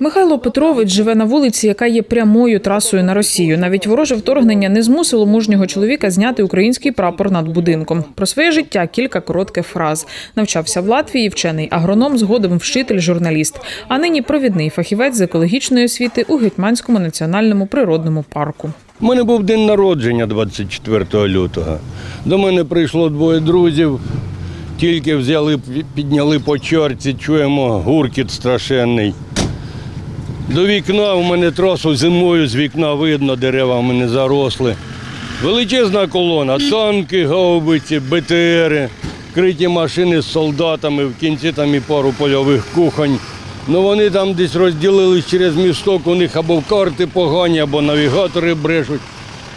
Михайло Петрович живе на вулиці, яка є прямою трасою на Росію. Навіть вороже вторгнення не змусило мужнього чоловіка зняти український прапор над будинком. Про своє життя кілька коротких фраз. Навчався в Латвії, вчений агроном, згодом вчитель, журналіст. А нині провідний фахівець з екологічної освіти у Гетьманському національному природному парку. У мене був день народження 24 лютого. До мене прийшло двоє друзів. Тільки взяли, підняли по чорці, чуємо гуркіт страшенний. До вікна у мене трасу зимою з вікна видно, дерева в мене заросли. Величезна колона, танки, гаубиці, БТРи, криті машини з солдатами, в кінці там і пару польових кухонь. Ну вони там десь розділились через місток, у них або карти погані, або навігатори брешуть.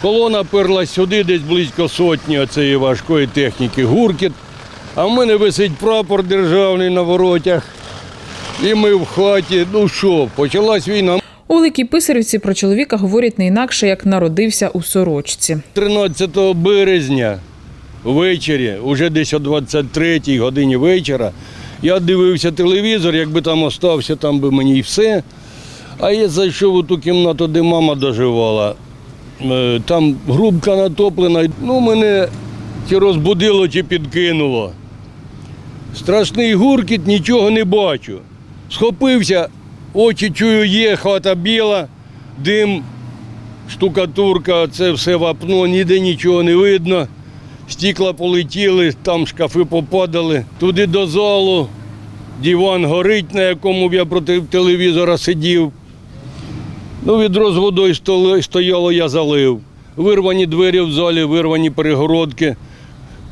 Колона перла сюди, десь близько сотні цієї важкої техніки, гуркіт. А в мене висить прапор державний на воротях. І ми в хаті. Ну що, почалась війна. У Великій Писарівці про чоловіка говорять не інакше, як народився у сорочці. 13 березня ввечері, уже десь о 23-й годині вечора, я дивився телевізор, якби там остався, там би мені і все. А я зайшов у ту кімнату, де мама доживала. Е, Там грубка натоплена. Ну, мене чи розбудило, чи підкинуло. Страшний гуркіт, нічого не бачу. Схопився, очі чую, є, хата біла, дим, штукатурка, це все вапно, ніде нічого не видно. Стікла полетіли, там шкафи попадали. Туди до залу, диван горить, на якому б я проти телевізора сидів. Ну, відро з водою стояло, я залив. Вирвані двері в залі, вирвані перегородки.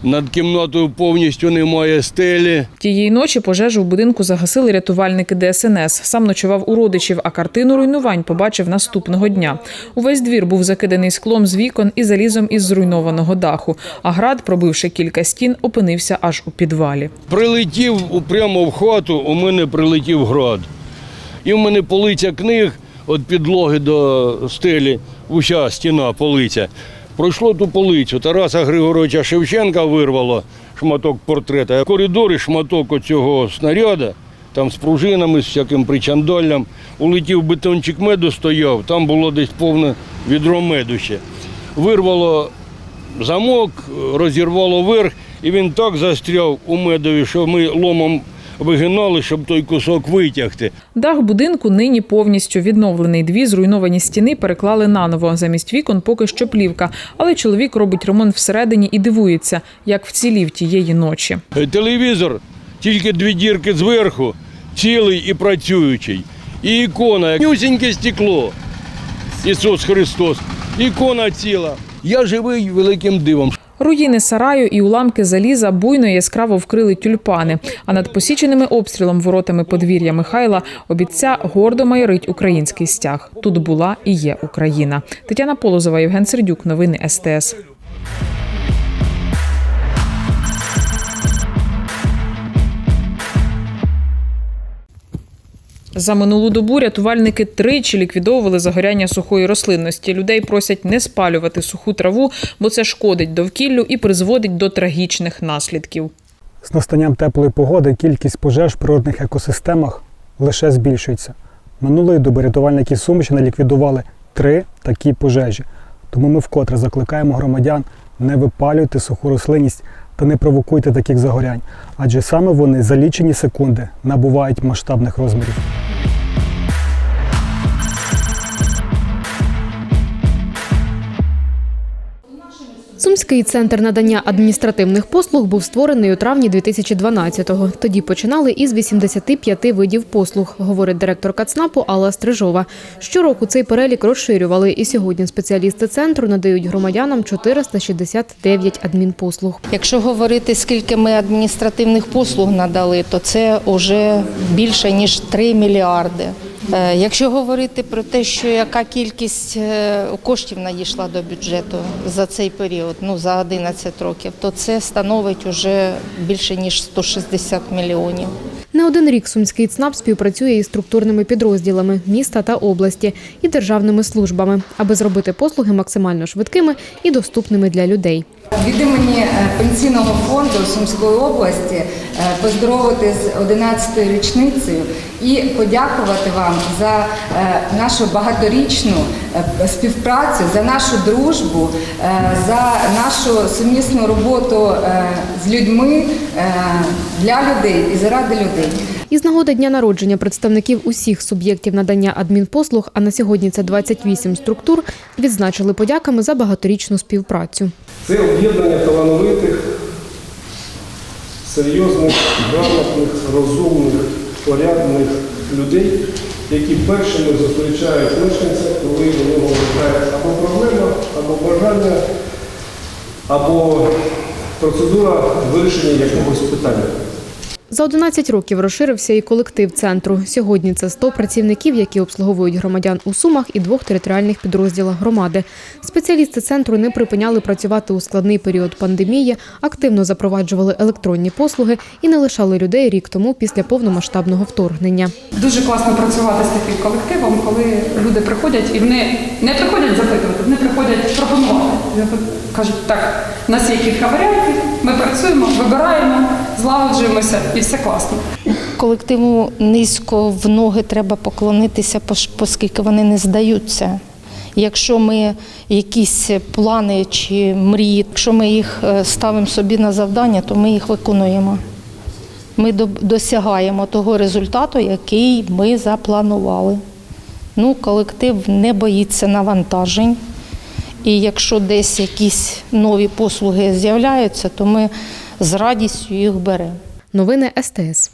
Над кімнатою повністю немає стелі. Тієї ночі пожежу в будинку загасили рятувальники ДСНС. Сам ночував у родичів, а картину руйнувань побачив наступного дня. Увесь двір був закиданий склом з вікон і залізом із зруйнованого даху. А град, пробивши кілька стін, опинився аж у підвалі. Прилетів прямо в хату, у мене прилетів град. І в мене полиця книг від підлоги до стелі, уся стіна, полиця. Пройшло ту полицю. Тараса Григоровича Шевченка вирвало шматок портрета. А в коридорі шматок оцього снаряда, там з пружинами, з всяким причандаллям. Улетів бетончик меду стояв, там було десь повне відро меду ще. Вирвало замок, розірвало верх, і він так застряв у медові, що ми ломом вигинали, щоб той кусок витягти. Дах будинку нині повністю відновлений. Дві зруйновані стіни переклали наново. Замість вікон поки що плівка. Але чоловік робить ремонт всередині і дивується, як вцілів тієї ночі. Телевізор, тільки дві дірки зверху, цілий і працюючий. І ікона, нюсіньке стекло. Ісус Христос. Ікона ціла. Я живий великим дивом. Руїни сараю і уламки заліза буйно яскраво вкрили тюльпани. А над посіченими обстрілом воротами подвір'я Михайла обіця гордо майорить український стяг. Тут була і є Україна. Тетяна Полозова, Євген Сердюк. Новини СТС. За минулу добу рятувальники тричі ліквідовували загоряння сухої рослинності. Людей просять не спалювати суху траву, бо це шкодить довкіллю і призводить до трагічних наслідків. З настанням теплої погоди кількість пожеж в природних екосистемах лише збільшується. Минулої доби рятувальники Сумщини ліквідували три такі пожежі. Тому ми вкотре закликаємо громадян не випалюйте суху рослинність та не провокуйте таких загорянь, адже саме вони за лічені секунди набувають масштабних розмірів. Сумський центр надання адміністративних послуг був створений у травні 2012-го. Тоді починали із 85 видів послуг, говорить директор Кацнапу Алла Стрижова. Щороку цей перелік розширювали, і сьогодні спеціалісти центру надають громадянам 469 адмінпослуг. Якщо говорити, скільки ми адміністративних послуг надали, то це вже більше ніж 3 мільярди. Е, Якщо говорити про те, що яка кількість е, коштів надійшла до бюджету за цей період, ну за 11 років, то це становить уже більше ніж 160 мільйонів. Не один рік сумський ЦНАП співпрацює із структурними підрозділами міста та області і державними службами, аби зробити послуги максимально швидкими і доступними для людей. Від імені е, пенсійного фонду Сумської області е, поздоровити з 11-ю річницею і подякувати вам за е, нашу багаторічну співпрацю, за нашу дружбу, за нашу сумісну роботу з людьми для людей і заради людей. Із нагоди дня народження представників усіх суб'єктів надання адмінпослуг, а на сьогодні це 28 структур, відзначили подяками за багаторічну співпрацю. Це об'єднання талановитих, серйозних, грамотних, розумних, порядних людей, які першими зустрічають мешканця, коли нього виникає або проблема, або бажання, або процедура вирішення якогось питання. За 11 років розширився і колектив центру. Сьогодні це 100 працівників, які обслуговують громадян у Сумах і двох територіальних підрозділах громади. Спеціалісти центру не припиняли працювати у складний період пандемії, активно запроваджували електронні послуги і не лишали людей рік тому після повномасштабного вторгнення. Дуже класно працювати з таким колективом, коли люди приходять і вони не приходять запитувати, вони приходять пропонувати. Кажуть, так, у нас є кілька варіантів, ми працюємо, вибираємо, злагоджуємося і все класно. Колективу низько в ноги треба поклонитися, оскільки вони не здаються. Якщо ми якісь плани чи мрії, якщо ми їх е, ставимо собі на завдання, то ми їх виконуємо. Ми досягаємо того результату, який ми запланували. Ну, колектив не боїться навантажень. І якщо десь якісь нові послуги з'являються, то ми з радістю їх бере. Новини СТС.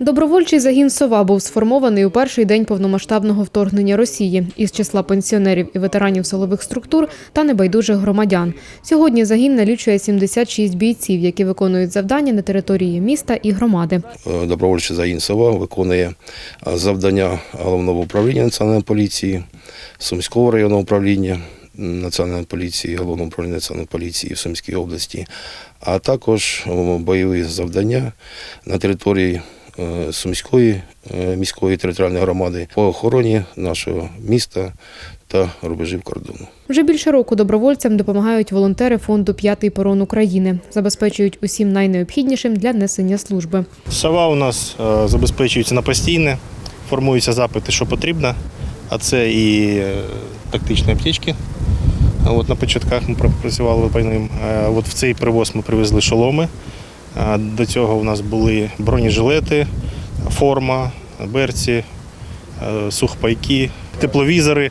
Добровольчий загін Сова був сформований у перший день повномасштабного вторгнення Росії із числа пенсіонерів і ветеранів силових структур та небайдужих громадян. Сьогодні загін налічує 76 бійців, які виконують завдання на території міста і громади. Е, Добровольчий загін «Сова» виконує е, завдання головного управління національної поліції, Сумського районного управління національної поліції, головного управління національної поліції в Сумській області, а також бойові завдання на території е, Сумської е, міської територіальної громади по охороні нашого міста та рубежів кордону. Вже більше року добровольцям допомагають волонтери фонду П'ятий порон України, забезпечують усім найнеобхіднішим для несення служби. Сова у нас е, забезпечується на постійне, формуються запити, що потрібно, а це і е, тактичні аптечки. От на початках ми працювали по ним. Е, От в цей привоз ми привезли шоломи. До цього у нас були бронежилети, форма, берці, е, сухпайки, тепловізори,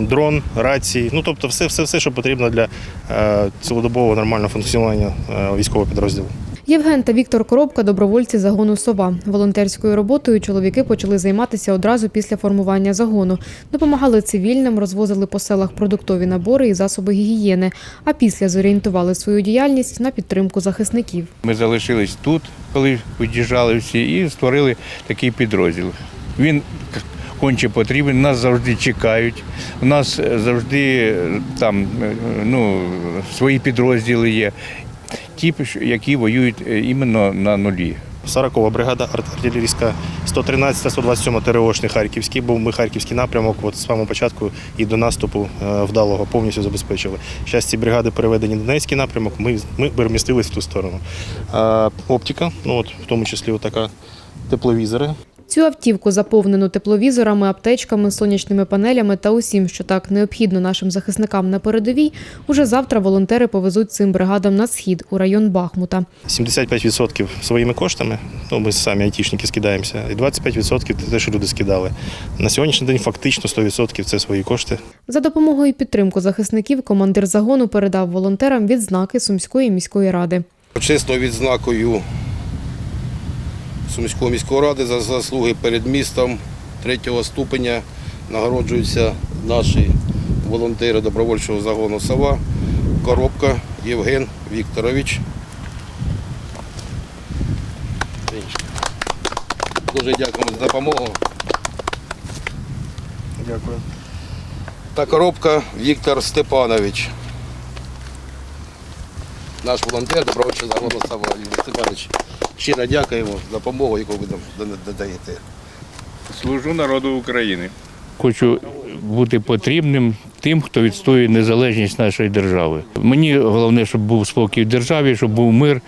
дрон, рації. Ну тобто все, все, все, що потрібно для е, цілодобового нормального функціонування е, військового підрозділу. Євген та Віктор Коробка добровольці загону Сова. Волонтерською роботою чоловіки почали займатися одразу після формування загону. Допомагали цивільним, розвозили по селах продуктові набори і засоби гігієни. А після зорієнтували свою діяльність на підтримку захисників. Ми залишились тут, коли від'їжджали всі, і створили такий підрозділ. Він конче потрібен, нас завжди чекають. У нас е, завжди е, там е, ну, свої підрозділи є, ті, які воюють е, іменно на нулі. 40-ва бригада артилерійська 113 127 ТРОшний Харківський, був ми Харківський напрямок. От з самого початку і до наступу е, вдалого повністю забезпечили. Зараз ці бригади переведені на Донецький напрямок. Ми, ми перемістились в ту сторону. А, оптика, ну от в тому числі така тепловізори. Цю автівку заповнену тепловізорами, аптечками, сонячними панелями та усім, що так необхідно нашим захисникам на передовій, уже завтра волонтери повезуть цим бригадам на схід у район Бахмута. 75% своїми коштами. Ну, ми самі айтішники скидаємося, і 25% це те, що люди скидали. На сьогоднішній день фактично 100% це свої кошти. За допомогою підтримку захисників командир загону передав волонтерам відзнаки Сумської міської ради. Почесною відзнакою Сумської міської ради за заслуги перед містом третього ступеня нагороджуються наші волонтери добровольчого загону Сова, Коробка Євген Вікторович. Дуже дякуємо за допомогу. Дякую. Та коробка Віктор Степанович. Наш волонтер, добровольчий загону Сава Віктор Степанович. Щиро дякуємо за допомогу, яку ви нам додаєте. Служу народу України. Хочу бути потрібним тим, хто відстоює незалежність нашої держави. Мені головне, щоб був спокій в державі, щоб був мир.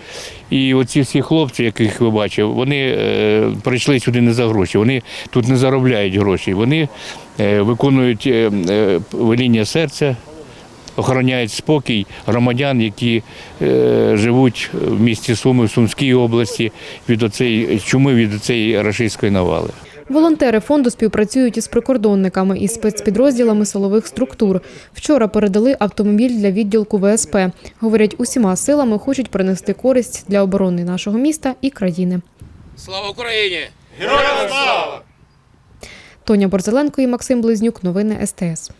І оці всі хлопці, яких ви бачили, вони е, прийшли сюди не за гроші. Вони тут не заробляють гроші. Вони е, виконують е, е, веління серця, охороняють спокій громадян, які е, живуть в місті Суми, в Сумській області від оцеї чуми від цієї рашистської навали. Волонтери фонду співпрацюють із прикордонниками і спецпідрозділами силових структур. Вчора передали автомобіль для відділку ВСП. Говорять, усіма силами хочуть принести користь для оборони нашого міста і країни. Слава Україні! Героям! Тоня Борзеленко і Максим Близнюк. Новини СТС.